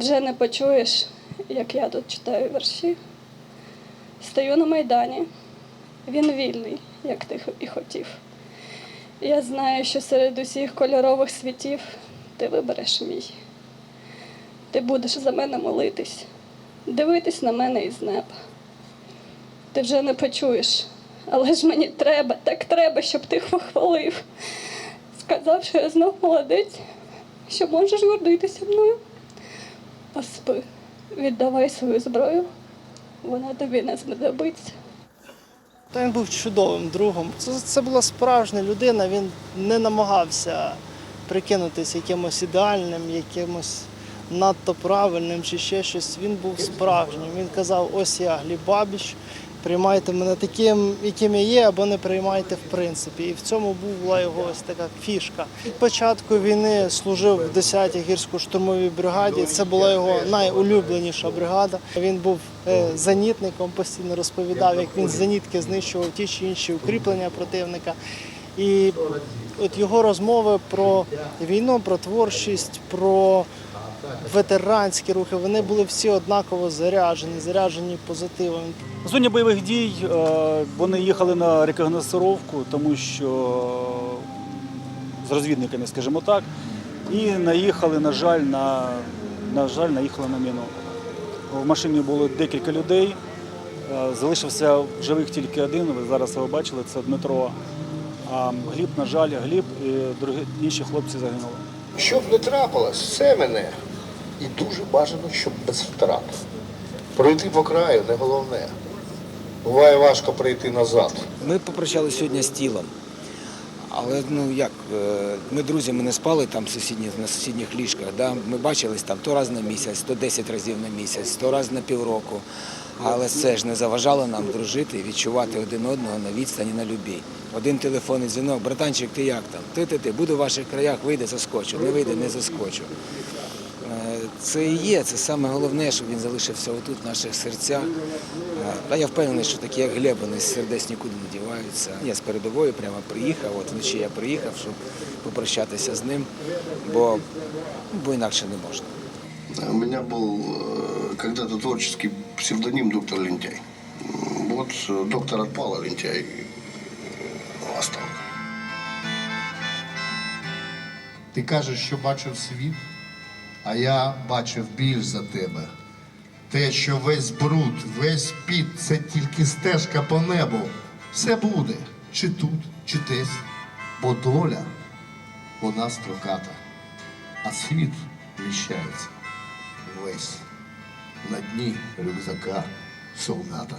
не почуєш, як я тут читаю вірші. Стою на Майдані. Він вільний, як ти і хотів. Я знаю, що серед усіх кольорових світів ти вибереш мій. Ти будеш за мене молитись, дивитись на мене із неба. Ти вже не почуєш, але ж мені треба, так треба, щоб ти похвалив. Сказав, що я знов молодець, що можеш гордитися мною. Поспи, віддавай свою зброю, вона тобі не знадобиться. Та він був чудовим другом. Це, це була справжня людина, він не намагався прикинутися якимось ідеальним, якимось надто правильним чи ще щось. Він був справжнім. Він казав, ось я Гліб Бабіч, приймайте мене таким, яким я є, або не приймайте в принципі. І в цьому була його ось така фішка. Від початку війни служив в 10-й гірсько-штурмовій бригаді. Це була його найулюбленіша бригада. Він був е, зенітником, постійно розповідав, як він з зенітки знищував ті чи інші укріплення противника. І от його розмови про війну, про творчість, про ветеранські рухи, вони були всі однаково заряджені, заряджені позитивом. В зоні бойових дій е, вони їхали на рекогносцировку, тому що з розвідниками, скажімо так, і наїхали, на жаль, на, на жаль, наїхали на міну. В машині було декілька людей. е, Залишився в живих тільки один. Ви зараз його бачили, це Дмитро. А Гліб, на жаль, Гліб і другі інші хлопці загинули. Щоб не трапилось, все мене. І дуже бажано, щоб без втрат. Пройти по краю не головне. Буває важко прийти назад. Ми попрощалися сьогодні з тілом. Але ну як, е, ми друзі, ми не спали там на сусідніх ліжках. Да? Ми бачились там то раз на місяць, то 10 разів на місяць, то раз на півроку. Але це ж не заважало нам дружити і відчувати один одного на відстані на любі. Один телефонний дзвінок, братанчик, ти як там? Ти ти ти, буду в ваших краях, вийде, заскочу. Не вийде, не заскочу Е, Це і є, це саме головне, щоб він залишився отут, в наших серцях. Е, А я впевнений, що такі, як Глеб, вони з сердець нікуди не діваються. Я з передової прямо приїхав, от вночі я приїхав, щоб попрощатися з ним, бо, бо інакше не можна. У меня был э, когда-то творческий псевдоним доктор Лентяй. М, Вот э, доктор отпал, а Лентяй э, остался. Ти кажеш, що бачив світ, а я бачив більш за тебе. Те, що весь бруд, весь піт це тільки стежка по небу. Все буде, чи тут, чи десь. Бо доля вона строката, а світ вміщається весь на дні рюкзака солдата.